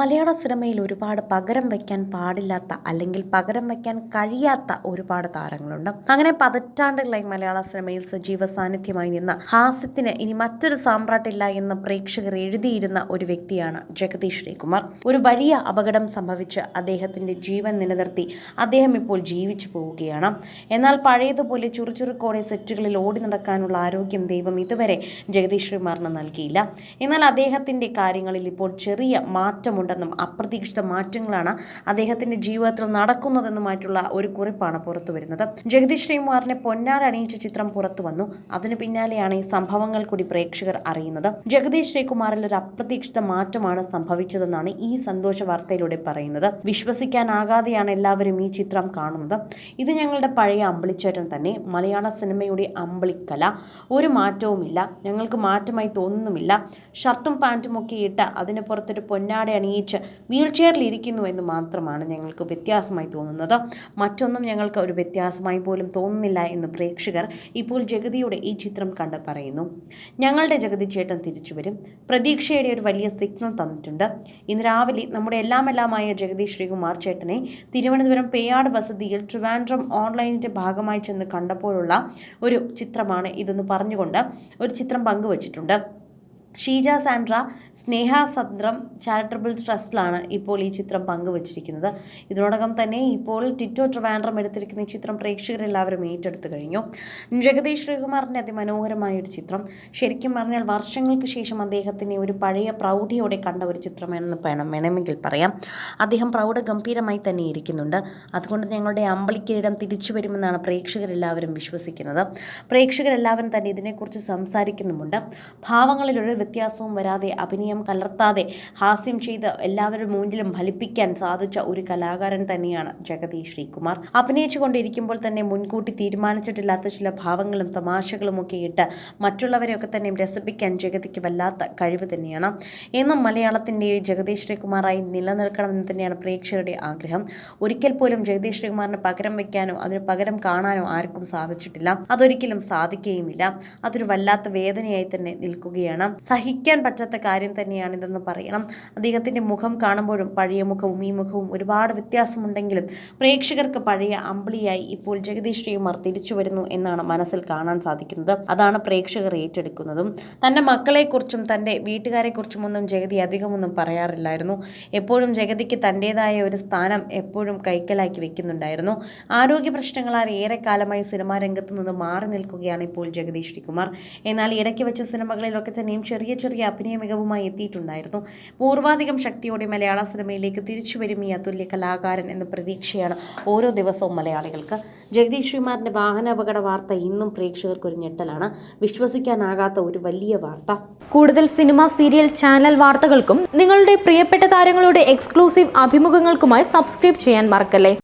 മലയാള സിനിമയിൽ ഒരുപാട് പകരം വയ്ക്കാൻ പാടില്ലാത്ത അല്ലെങ്കിൽ പകരം വയ്ക്കാൻ കഴിയാത്ത ഒരുപാട് താരങ്ങളുണ്ട്. അങ്ങനെ പതിറ്റാണ്ടുകളായി മലയാള സിനിമയിൽ സജീവ സാന്നിധ്യമായി നിന്ന ഹാസ്യത്തിന് ഇനി മറ്റൊരു സാമ്രാട്ടില്ല എന്ന് പ്രേക്ഷകർ എഴുതിയിരുന്ന ഒരു വ്യക്തിയാണ് ജഗദീഷ് ശ്രീകുമാർ. ഒരു വലിയ അപകടം സംഭവിച്ച് അദ്ദേഹത്തിന്റെ ജീവൻ നിലനിർത്തി അദ്ദേഹം ഇപ്പോൾ ജീവിച്ചു പോവുകയാണ്. എന്നാൽ പഴയതുപോലെ ചുറുചുറുക്കോടെ സെറ്റുകളിൽ ഓടി നടക്കാനുള്ള ആരോഗ്യം ദൈവം ഇതുവരെ ജഗദീഷ് ശ്രീകുമാറിന് നൽകിയില്ല. എന്നാൽ അദ്ദേഹത്തിന്റെ കാര്യങ്ങളിൽ ഇപ്പോൾ ചെറിയ മാറ്റമുണ്ടെന്നും അപ്രതീക്ഷിത മാറ്റങ്ങളാണ് അദ്ദേഹത്തിന്റെ ജീവിതത്തിൽ നടക്കുന്നതെന്നുമായിട്ടുള്ള ഒരു കുറിപ്പാണ് പുറത്തു വരുന്നത്. ജഗദീഷ് ശ്രീകുമാറിനെ പൊന്നാട് അണിയിച്ച ചിത്രം പുറത്തു വന്നു. അതിനു പിന്നാലെയാണ് ഈ സംഭവങ്ങൾ കൂടി പ്രേക്ഷകർ അറിയുന്നത്. ജഗദീഷ് ശ്രീകുമാറിൽ ഒരു അപ്രതീക്ഷിത മാറ്റമാണ് സംഭവിച്ചതെന്നാണ് ഈ സന്തോഷ വാർത്തയിലൂടെ പറയുന്നത്. വിശ്വസിക്കാനാകാതെയാണ് എല്ലാവരും ഈ ചിത്രം കാണുന്നത്. ഇത് ഞങ്ങളുടെ പഴയ അമ്പിളിച്ചേട്ടൻ തന്നെ. മലയാള സിനിമയുടെ അമ്പിളിക്കല. ഒരു മാറ്റവുമില്ല. ഞങ്ങൾക്ക് മാറ്റമായി തോന്നുന്നുമില്ല. ഷർട്ടും പാന്റും ഒക്കെ ഇട്ട് അതിന് പുറത്തൊരു പൊന്നാട അണിയിച്ച് വീൽ വീൽചെയറിലിരിക്കുന്നു എന്ന് മാത്രമാണ് ഞങ്ങൾക്ക് വ്യത്യാസമായി തോന്നുന്നത്. മറ്റൊന്നും ഞങ്ങൾക്ക് ഒരു വ്യത്യാസമായി പോലും തോന്നുന്നില്ല എന്ന് പ്രേക്ഷകർ ഇപ്പോൾ ജഗതിയുടെ ഈ ചിത്രം കണ്ട് പറയുന്നു. ഞങ്ങളുടെ ജഗതി ചേട്ടൻ തിരിച്ചു വരും. പ്രതീക്ഷയുടെ ഒരു വലിയ സിഗ്നൽ തന്നിട്ടുണ്ട്. ഇന്ന് രാവിലെ നമ്മുടെ എല്ലാമെല്ലാമായ ജഗതി ശ്രീകുമാർ ചേട്ടനെ തിരുവനന്തപുരം പേയാട് വസതിയിൽ ട്രിവാൻഡ്രം ഓൺലൈനിന്റെ ഭാഗമായി ചെന്ന് കണ്ടപ്പോഴുള്ള ഒരു ചിത്രമാണ് ഇതെന്ന് പറഞ്ഞുകൊണ്ട് ഒരു ചിത്രം പങ്കുവച്ചിട്ടുണ്ട്. ഷീജ സാൻഡ്ര സ്നേഹ സന്ദ്രം ചാരിറ്റബിൾ ട്രസ്റ്റിലാണ് ഇപ്പോൾ ഈ ചിത്രം പങ്കുവച്ചിരിക്കുന്നത്. ഇതിനോടകം തന്നെ ഇപ്പോൾ ടിറ്റോ ട്രിവാൻഡ്രം എടുത്തിരിക്കുന്ന ഈ ചിത്രം പ്രേക്ഷകരെല്ലാവരും ഏറ്റെടുത്തു കഴിഞ്ഞു. ജഗദീഷ് ശ്രീകുമാറിന്റെ അതിമനോഹരമായ ഒരു ചിത്രം. ശരിക്കും പറഞ്ഞാൽ വർഷങ്ങൾക്ക് ശേഷം അദ്ദേഹത്തിനെ ഒരു പഴയ പ്രൗഢിയോടെ കണ്ട ഒരു ചിത്രമാണെന്ന് വേണം വേണമെങ്കിൽ പറയാം. അദ്ദേഹം പ്രൗഢ ഗംഭീരമായി തന്നെ ഇരിക്കുന്നുണ്ട്. അതുകൊണ്ട് ഞങ്ങളുടെ അമ്പളിക്കിരീടം തിരിച്ചു വരുമെന്നാണ് പ്രേക്ഷകരെല്ലാവരും വിശ്വസിക്കുന്നത്. പ്രേക്ഷകരെല്ലാവരും തന്നെ ഇതിനെക്കുറിച്ച് സംസാരിക്കുന്നുമുണ്ട്. ഭാവങ്ങളിൽ ഒരു വ്യത്യാസവും വരാതെ അഭിനയം കലർത്താതെ ഹാസ്യം ചെയ്ത് എല്ലാവരുടെ മുന്നിലും ഫലിപ്പിക്കാൻ സാധിച്ച ഒരു കലാകാരൻ തന്നെയാണ് ജഗതി ശ്രീകുമാർ. അഭിനയിച്ചുകൊണ്ടിരിക്കുമ്പോൾ തന്നെ മുൻകൂട്ടി തീരുമാനിച്ചിട്ടില്ലാത്ത ചില ഭാവങ്ങളും തമാശകളും ഒക്കെ ഇട്ട് മറ്റുള്ളവരെയൊക്കെ തന്നെ രസിപ്പിക്കാൻ ജഗതിക്ക് വല്ലാത്ത കഴിവ് തന്നെയാണ്. എന്നും മലയാളത്തിന്റെ ജഗതി ശ്രീകുമാറായി നിലനിൽക്കണമെന്ന് തന്നെയാണ് പ്രേക്ഷകരുടെ ആഗ്രഹം. ഒരിക്കൽ പോലും ജഗതി ശ്രീകുമാറിന് പകരം വയ്ക്കാനോ അതിന് പകരം കാണാനോ ആർക്കും സാധിച്ചിട്ടില്ല. അതൊരിക്കലും സാധിക്കുകയുമില്ല. അതൊരു വല്ലാത്ത വേദനയായി തന്നെ നിൽക്കുകയാണ്. സഹിക്കാൻ പറ്റാത്ത കാര്യം തന്നെയാണ് ഇതെന്ന് പറയണം. അദ്ദേഹത്തിന്റെ മുഖം കാണുമ്പോഴും പഴയ മുഖവും ഈ മുഖവും ഒരുപാട് വ്യത്യാസമുണ്ടെങ്കിലും പ്രേക്ഷകർക്ക് പഴയ അമ്പിളിയായി ഇപ്പോൾ ജഗദീഷ് ശ്രീകുമാർ തിരിച്ചു വരുന്നു എന്നാണ് മനസ്സിൽ കാണാൻ സാധിക്കുന്നത്. അതാണ് പ്രേക്ഷകർ ഏറ്റെടുക്കുന്നതും. തന്റെ മക്കളെക്കുറിച്ചും തന്റെ വീട്ടുകാരെക്കുറിച്ചും ഒന്നും ജഗതി അധികമൊന്നും പറയാറില്ലായിരുന്നു. എപ്പോഴും ജഗതിക്ക് തന്റേതായ ഒരു സ്ഥാനം എപ്പോഴും കൈക്കലാക്കി വെക്കുന്നുണ്ടായിരുന്നു. ആരോഗ്യ പ്രശ്നങ്ങളാൽ ഏറെക്കാലമായി സിനിമാ രംഗത്ത് നിന്ന് മാറി നിൽക്കുകയാണ് ഇപ്പോൾ ജഗദീഷ് ശ്രീകുമാർ എന്നാൽ ഇടയ്ക്ക് വെച്ച സിനിമകളിലൊക്കെ തന്നെയും ചെറിയ ചെറിയ അഭിനയ മികവുമായി എത്തിയിട്ടുണ്ടായിരുന്നു. പൂർവാധികം ശക്തിയോടെ മലയാള സിനിമയിലേക്ക് തിരിച്ചു വരും ഈ അതുല്യ കലാകാരൻ എന്ന പ്രതീക്ഷയാണ് ഓരോ ദിവസവും മലയാളികൾക്ക്. ജഗദീഷ് ശ്രീകുമാറിന്റെ വാഹനാപകട വാർത്ത ഇന്നും പ്രേക്ഷകർക്ക് ഒരു ഞെട്ടലാണ്. വിശ്വസിക്കാനാകാത്ത ഒരു വലിയ വാർത്ത. കൂടുതൽ സിനിമ സീരിയൽ ചാനൽ വാർത്തകൾക്കും നിങ്ങളുടെ പ്രിയപ്പെട്ട താരങ്ങളുടെ എക്സ്ക്ലൂസീവ് അഭിമുഖങ്ങൾക്കുമായി സബ്സ്ക്രൈബ് ചെയ്യാൻ മറക്കല്ലേ?